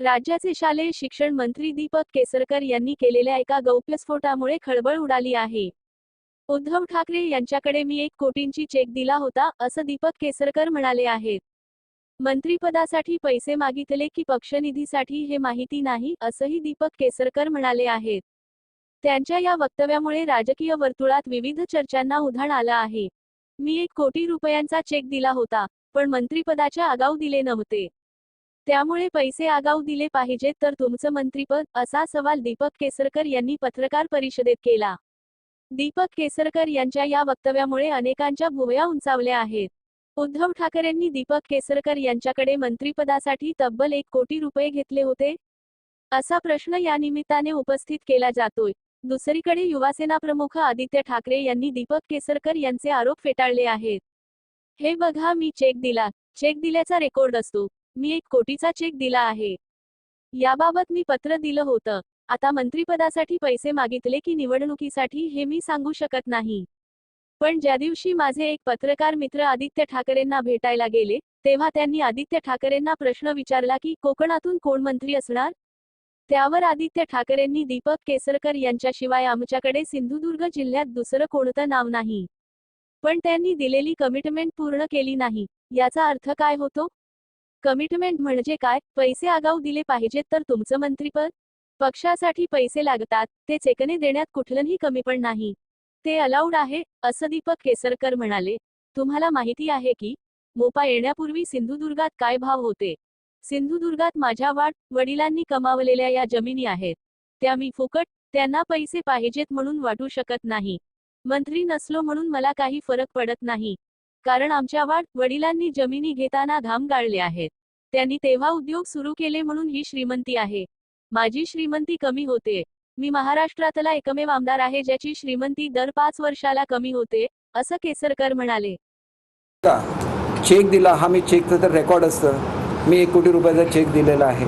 राज्याचे शालेय शिक्षण मंत्री दीपक केसरकर यांनी केलेल्या एका गौप्यस्फोटामुळे खळबळ उडाली आहे. उद्धव ठाकरे यांच्याकडे मी एक कोटींची चेक दिला होता असं दीपक केसरकर म्हणाले आहेत. मंत्रिपदासाठी पैसे मागितले की पक्षनिधीसाठी हे माहिती नाही असंही दीपक केसरकर म्हणाले आहेत. त्यांच्या या वक्तव्यामुळे राजकीय वर्तुळात विविध चर्चांना उधाण आलं आहे. मी एक कोटी रुपयांचा चेक दिला होता पण मंत्रिपदाच्या आगाऊ दिले नव्हते. त्यामुळे पैसे आगाऊ दिले पाहिजेत तर तुमचं मंत्रीपद असा सवाल दीपक केसरकर यांनी पत्रकार परिषदेत केला. दीपक केसरकर यांच्या या वक्तव्यामुळे अनेकांच्या भुवया उंचावल्या आहेत. उद्धव ठाकरेंनी दीपक केसरकर यांच्याकडे मंत्रीपदासाठी तब्बल एक कोटी रुपये घेतले होते? असा प्रश्न या निमित्ताने उपस्थित केला जातोय. दुसरीकडे युवासेना प्रमुख आदित्य ठाकरे यांनी दीपक केसरकर यांचे आरोप फेटाळले आहेत. हे बघा मी चेक दिला. चेक दिल्याचा रेकॉर्ड असतो. मी एक कोटीचा चेक दिला आहे. याबाबत मी पत्र दिलं होतं. आता मंत्रिपदासाठी पैसे मागितले की निवडणुकीसाठी हे मी सांगू शकत नाही. पण ज्या दिवशी माझे एक पत्रकार मित्र आदित्य ठाकरेंना भेटायला गेले तेव्हा त्यांनी आदित्य ठाकरेंना प्रश्न विचारला की कोकणातून कोण मंत्री असणार? त्यावर आदित्य ठाकरेंनी दीपक केसरकर यांच्याशिवाय आमच्याकडे सिंधुदुर्ग जिल्ह्यात दुसरं कोणतं नाव नाही. पण त्यांनी दिलेली कमिटमेंट पूर्ण केली नाही. याचा अर्थ काय होतो? कमिटमेंट म्हणजे काय? पैसे आगाऊ दिले पाहिजेत तर तुमचं मंत्रीपद? पक्षासाठी पैसे लागतात ते चेकने देण्यात कुठलंही कमी पण नाही. ते अलाउड आहे असं दीपक केसरकर म्हणाले. तुम्हाला माहिती आहे की मोपा येण्यापूर्वी सिंधुदुर्गात काय भाव होते? सिंधुदुर्गात माझ्या वाट वडिलांनी कमावलेल्या या जमिनी आहेत. त्या मी फुकट त्यांना पैसे पाहिजेत म्हणून वाटू शकत नाही. मंत्री नसलो म्हणून मला काही फरक पडत नाही. कारण आमच्या वाट वडिलांनी जमिनी घेताना घाम गाळले आहेत. त्यांनी तेव्हा उद्योग सुरू केले म्हणून ही श्रीमंती आहे. माझी श्रीमंती कमी होते. मी महाराष्ट्रातला एकमेव आमदार आहे ज्याची श्रीमंती दर पाच वर्षाला कमी होते असं केसरकर म्हणाले. चेक दिला हा मी चेकचं तर रेकॉर्ड असतं. मी एक कोटी रुपयाचा चेक दिलेला आहे.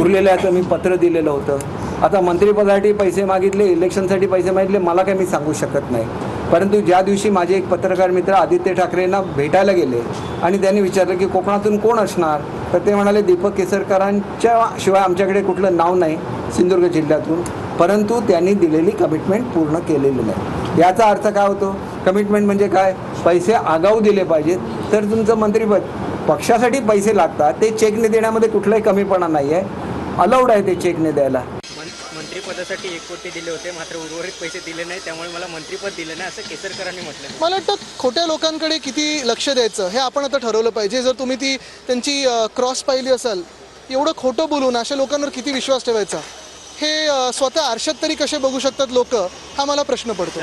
उरलेल्याचं मी पत्र दिलेलं होतं. आता मंत्रिपदासाठी पैसे मागितले इलेक्शनसाठी पैसे मागितले मला काय मी सांगू शकत नाही. परंतु ज्या दिवशी माझे एक पत्रकार मित्र आदित्य ठाकरेंना भेटायला गेले आणि त्यांनी विचारलं की कोकणातून कोण असणार तर ते म्हणाले दीपक केसरकरांच्या शिवाय आमच्याकडे कुठलं नाव नाही सिंधुदुर्ग जिल्ह्यातून. परंतु त्यांनी दिलेली कमिटमेंट पूर्ण केलेली नाही. याचा अर्थ काय होतो? कमिटमेंट म्हणजे काय? पैसे आगाऊ दिले पाहिजेत. तर तुमचं मंत्रिपद पक्षासाठी पैसे लागतात ते चेकने देण्यामध्ये कुठलाही कमीपणा नाही आहे अलाउड आहे ते चेकने द्यायला. मंत्रिपदासाठी एक कोटी दिले होते मात्र उर्वरित पैसे दिले नाही त्यामुळे मला मंत्रिपद दिलं नाही असं केसरकरांनी म्हटलं. मला वाटतं खोट्या लोकांकडे किती लक्ष द्यायचं हे आपण आता ठरवलं पाहिजे. जर तुम्ही ती त्यांची क्रॉस पाहिली असाल एवढं खोटं बोलून अशा लोकांवर किती विश्वास ठेवायचा? हे स्वतः आरशात तरी कसे बघू शकतात लोक? हा मला प्रश्न पडतो.